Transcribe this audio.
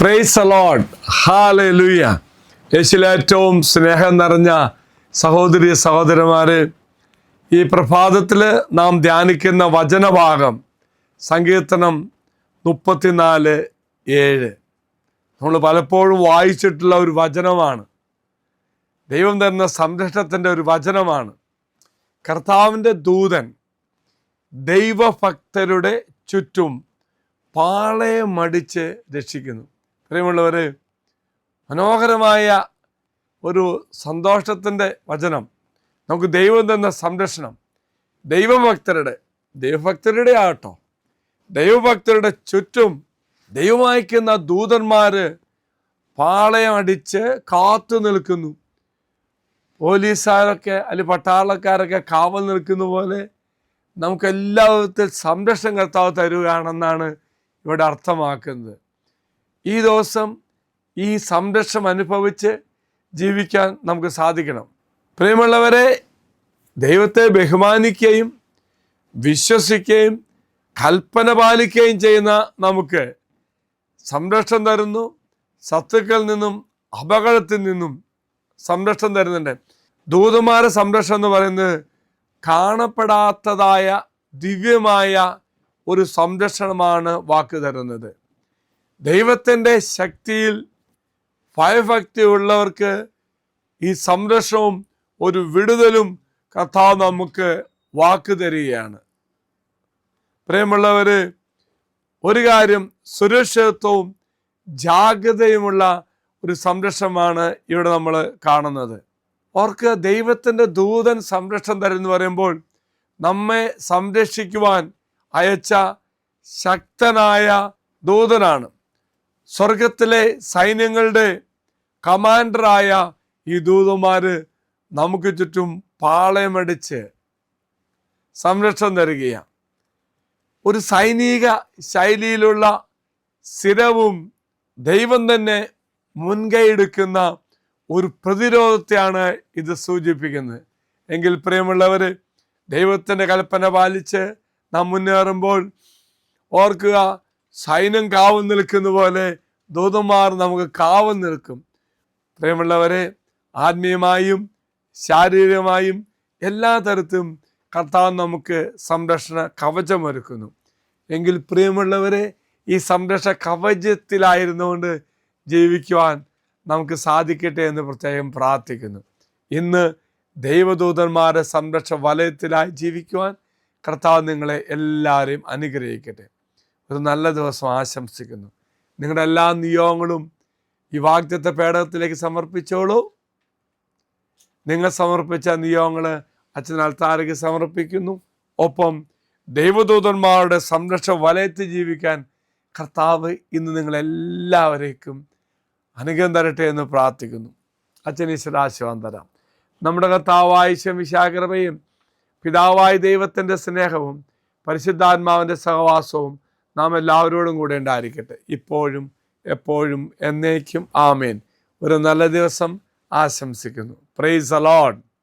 Price allowed Haley ലൂയ യേശുലേറ്റവും സ്നേഹം നിറഞ്ഞ സഹോദരി സഹോദരന്മാരെ ഈ പ്രഭാതത്തിൽ നാം ധ്യാനിക്കുന്ന വചനഭാഗം സങ്കീർത്തനം മുപ്പത്തിനാല് ഏഴ്. നമ്മൾ പലപ്പോഴും വായിച്ചിട്ടുള്ള ഒരു വചനമാണ്. ദൈവം തരുന്ന സംരക്ഷണത്തിന്റെ ഒരു വചനമാണ്. കർത്താവിന്റെ ദൂതൻ ദൈവഭക്തരുടെ ചുറ്റും പാളയമടിച്ച് രക്ഷിക്കുന്നു. പ്രിയമുള്ളവർ മനോഹരമായ ഒരു സന്തോഷത്തിന്റെ വചനം നമുക്ക് ദൈവം തന്ന സംരക്ഷണം ദൈവഭക്തരുടെ ദൈവഭക്തരുടെ ആകട്ടോ ദൈവഭക്തരുടെ ചുറ്റും ദൈവമയക്കുന്ന ദൂതന്മാർ പാളയം അടിച്ച് കാത്തു നിൽക്കുന്നു. പോലീസുകാരൊക്കെ അല്ലെങ്കിൽ പട്ടാളക്കാരൊക്കെ കാവൽ നിൽക്കുന്ന പോലെ നമുക്ക് എല്ലാ വിധത്തിൽ സംരക്ഷണം കർത്താവ് തരുകയാണെന്നാണ് ഇവിടെ അർത്ഥമാക്കുന്നത്. ഈ ദിവസം ഈ സംരക്ഷണം അനുഭവിച്ച് ജീവിക്കാൻ നമുക്ക് സാധിക്കണം. പ്രിയമുള്ളവരെ ദൈവത്തെ ബഹുമാനിക്കുകയും വിശ്വസിക്കുകയും കൽപ്പന പാലിക്കുകയും ചെയ്യുന്ന നമുക്ക് സംരക്ഷണം തരുന്നു. ശത്രുക്കളിൽ നിന്നും അപകടത്തിൽ നിന്നും സംരക്ഷണം തരുന്നുണ്ട്. ദൂതന്മാരെ സംരക്ഷണം എന്ന് പറയുന്നത് കാണപ്പെടാത്തതായ ദിവ്യമായ ഒരു സംരക്ഷണമാണ് വാക്ക് തരുന്നത്. ദൈവത്തിന്റെ ശക്തിയിൽ ഭയഭക്തി ഉള്ളവർക്ക് ഈ സംരക്ഷണവും ഒരു വിടുതലും കർത്താവ് നമുക്ക് വാക്ക് തരികയാണ്. പ്രിയമുള്ളവർ ഒരു കാര്യം സുരക്ഷിതത്വവും ജാഗ്രതയുമുള്ള ഒരു സംരക്ഷണമാണ് ഇവിടെ നമ്മൾ കാണുന്നത്. ഓർക്ക് ദൈവത്തിന്റെ ദൂതൻ സംരക്ഷണം തരുമെന്ന് പറയുമ്പോൾ നമ്മെ സംരക്ഷിക്കുവാൻ അയച്ച ശക്തനായ ദൂതനാണ്. സ്വർഗത്തിലെ സൈന്യങ്ങളുടെ കമാൻഡറായ ഈ ദൂതന്മാർ നമുക്ക് ചുറ്റും പാളയമടിച്ച് സംരക്ഷണം തരികയാണ്. ഒരു സൈനിക ശൈലിയിലുള്ള സ്ഥിരവും ദൈവം തന്നെ മുൻകൈ ഒരു പ്രതിരോധത്തെയാണ് ഇത് സൂചിപ്പിക്കുന്നത്. എങ്കിൽ പ്രിയമുള്ളവർ ദൈവത്തിന്റെ കൽപ്പന പാലിച്ച് നാം മുന്നേറുമ്പോൾ ഓർക്കുക സൈന്യം കാവൽ നിൽക്കുന്ന പോലെ ദൂതന്മാർ നമുക്ക് കാവൽ നിൽക്കും. പ്രിയമുള്ളവരെ ആത്മീയമായും ശാരീരികമായും എല്ലാ തരത്തും കർത്താവ് നമുക്ക് സംരക്ഷണ കവചമൊരുക്കുന്നു. എങ്കിൽ പ്രിയമുള്ളവരെ ഈ സംരക്ഷണ കവചത്തിലായിരുന്നുകൊണ്ട് ജീവിക്കുവാൻ നമുക്ക് സാധിക്കട്ടെ എന്ന് പ്രത്യേകം പ്രാർത്ഥിക്കുന്നു. ഇന്ന് ദൈവദൂതന്മാരുടെ സംരക്ഷണ വലയത്തിലായി ജീവിക്കുവാൻ കർത്താവ് നിങ്ങളെ എല്ലാവരെയും അനുഗ്രഹിക്കട്ടെ. ഒരു നല്ല ദിവസം ആശംസിക്കുന്നു. നിങ്ങളുടെ എല്ലാ നിയോഗങ്ങളും ഈ വാഗ്ദത്ത പേടകത്തിലേക്ക് സമർപ്പിച്ചോളൂ. നിങ്ങൾ സമർപ്പിച്ച നിയോഗങ്ങൾ അച്ഛൻ അൽത്താരയ്ക്ക് സമർപ്പിക്കുന്നു. ഒപ്പം ദൈവദൂതന്മാരുടെ സംരക്ഷ വലയത്തിൽ ജീവിക്കാൻ കർത്താവ് ഇന്ന് നിങ്ങളെല്ലാവരേക്കും അനുഗ്രഹം തരട്ടെ എന്ന് പ്രാർത്ഥിക്കുന്നു. അച്ഛൻ ഈശ്വരാശിവാൻ തരാം. നമ്മുടെ കർത്താവായ ശമിശാകൃപയും പിതാവായ ദൈവത്തിന്റെ സ്നേഹവും പരിശുദ്ധാത്മാവിന്റെ സഹവാസവും നാം എല്ലാവരോടും കൂടെ ഉണ്ടായിരിക്കട്ടെ. ഇപ്പോഴും എപ്പോഴും എന്നേക്കും ആമേൻ. ഒരു നല്ല ദിവസം ആശംസിക്കുന്നു. Price allowed